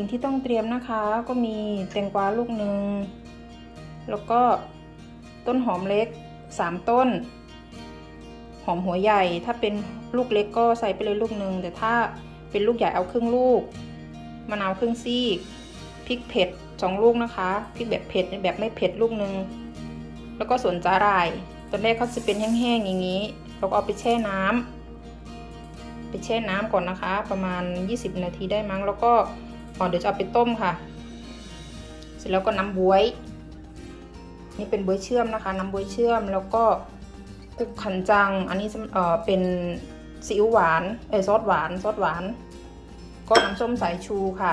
สิ่งที่ต้องเตรียมนะคะ ก็มีแตงกวาลูกหนึ่งแล้วก็ต้นหอมเล็ก 3 ต้น หอมหัวใหญ่ ถ้าเป็นลูกเล็กก็ใส่ไปเลยลูกหนึ่งแต่ถ้าเป็นลูกใหญ่เอาครึ่งลูกมะนาวครึ่งซีกพริกเผ็ดสองลูกนะคะพริกแบบเผ็ดแบบไม่เผ็ดลูกหนึ่งแล้วก็ส่วนจาหร่ายตอนแรกเขาจะเป็นแห้งๆอย่างนี้ เราก็เอาไปแช่น้ำไปแช่น้ำก่อนนะคะ ประมาณ 20 นาทีได้มั้ง แล้วก็ อ๋อเดี๋ยวจะเอาไปต้มค่ะ เสร็จแล้วก็น้ำบวย นี่เป็นบวยเชื่อมนะคะ น้ำบวยเชื่อมแล้วก็กุกขันจัง อันนี้เออเป็นซีอิ๊วหวานเออซอสหวานซอสหวาน ก็น้ำส้มสายชูค่ะ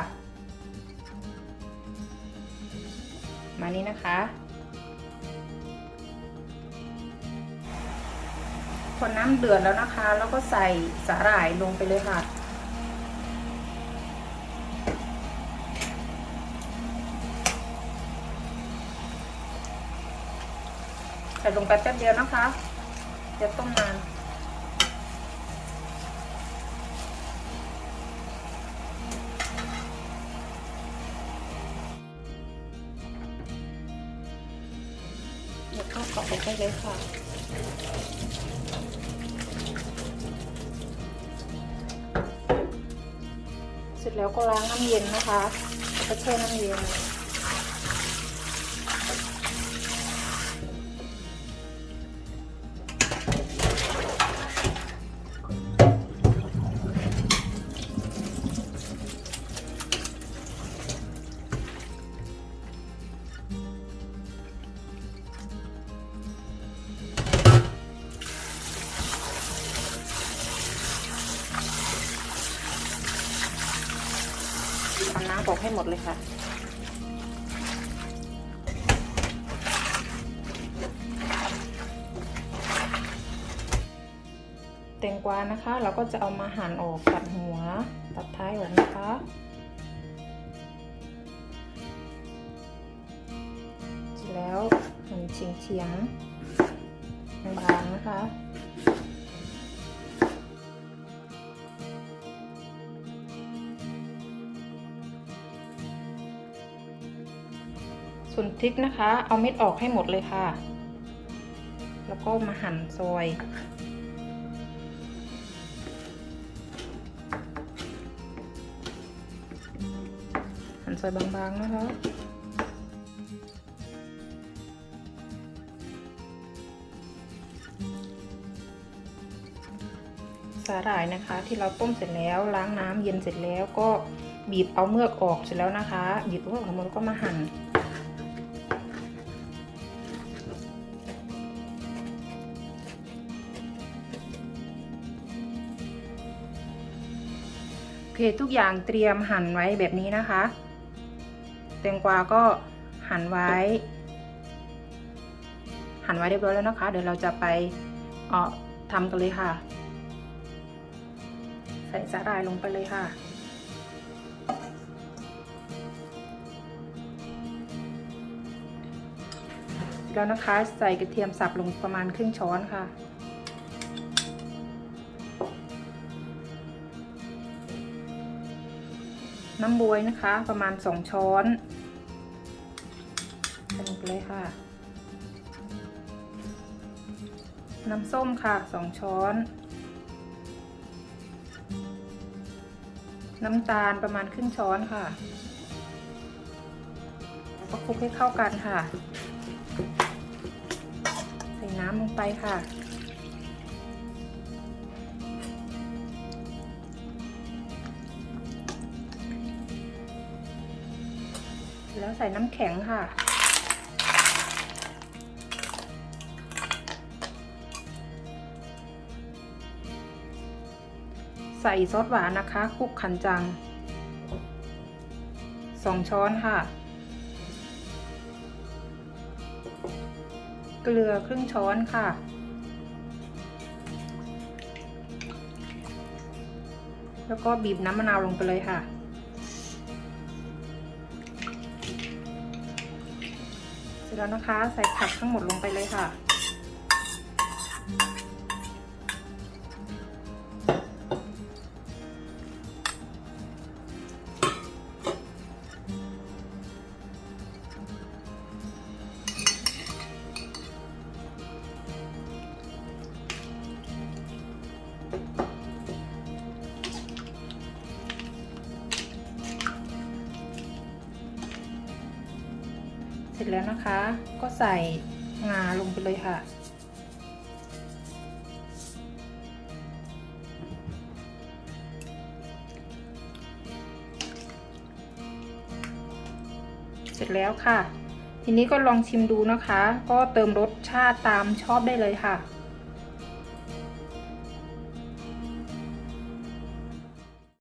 มานี้นะคะพอน้ำเดือดแล้วนะคะ แล้วก็ใส่สาหร่ายลงไปเลยค่ะ ส่ลงไปแป๊บเดียวนะคะจะต้มนานแล้วก็กรอกไปเลยค่ะเสร็จแล้วก็ล้างน้ำเย็นนะคะแล้วก็แช่น้ำเย็น เอาน้ำออกให้หมดเลยค่ะ แตงกวานะคะ เราก็จะเอามาหั่นออกตัดหัว ตัดท้ายออกนะคะแล้วหั่นเฉียงๆบางๆนะคะ ส่วนพริกนะคะ เอาเม็ดออกให้หมดเลยค่ะ แล้วก็มาหั่นซอย หั่นซอยบางๆนะคะสาหร่ายนะคะที่เราต้มเสร็จแล้วล้างน้ำเย็นเสร็จแล้วก็บีบเอาเมือกออกเสร็จแล้วนะคะ บีบเอาเมือกออกหมดแล้วก็มาหั่น เคทุกอย่างเตรียมหั่นไว้แบบนี้นะคะ แตงกวาก็หั่นไว้ หั่นไว้เรียบร้อยแล้วนะคะ เดี๋ยวเราจะไปเอ่อทำกันเลยค่ะ ใส่สาหร่ายลงไปเลยค่ะแล้วนะคะ ใส่กระเทียมสับลงประมาณครึ่งช้อนค่ะ น้ำบวยนะคะ ประมาณสองช้อนใส่ลงไปเลยค่ะ น้ำส้มค่ะสองช้อน น้ำตาลประมาณครึ่งช้อนค่ะแล้วก็คลุกให้เข้ากันค่ะ ใส่น้ำลงไปค่ะ แล้วใส่น้ำแข็งค่ะ ใส่ซอสหวานนะคะคุกคันจัง สองช้อนค่ะ เกลือครึ่งช้อนค่ะแล้วก็บีบน้ำมะนาวลงไปเลยค่ะ แล้วนะคะ ใส่ผักทั้งหมดลงไปเลยค่ะ ร็จแล้วนะคะ ก็ใส่งาลงไปเลยค่ะ เสร็จแล้วค่ะ ทีนี้ก็ลองชิมดูนะคะ ก็เติมรสชาติตามชอบได้เลยค่ะ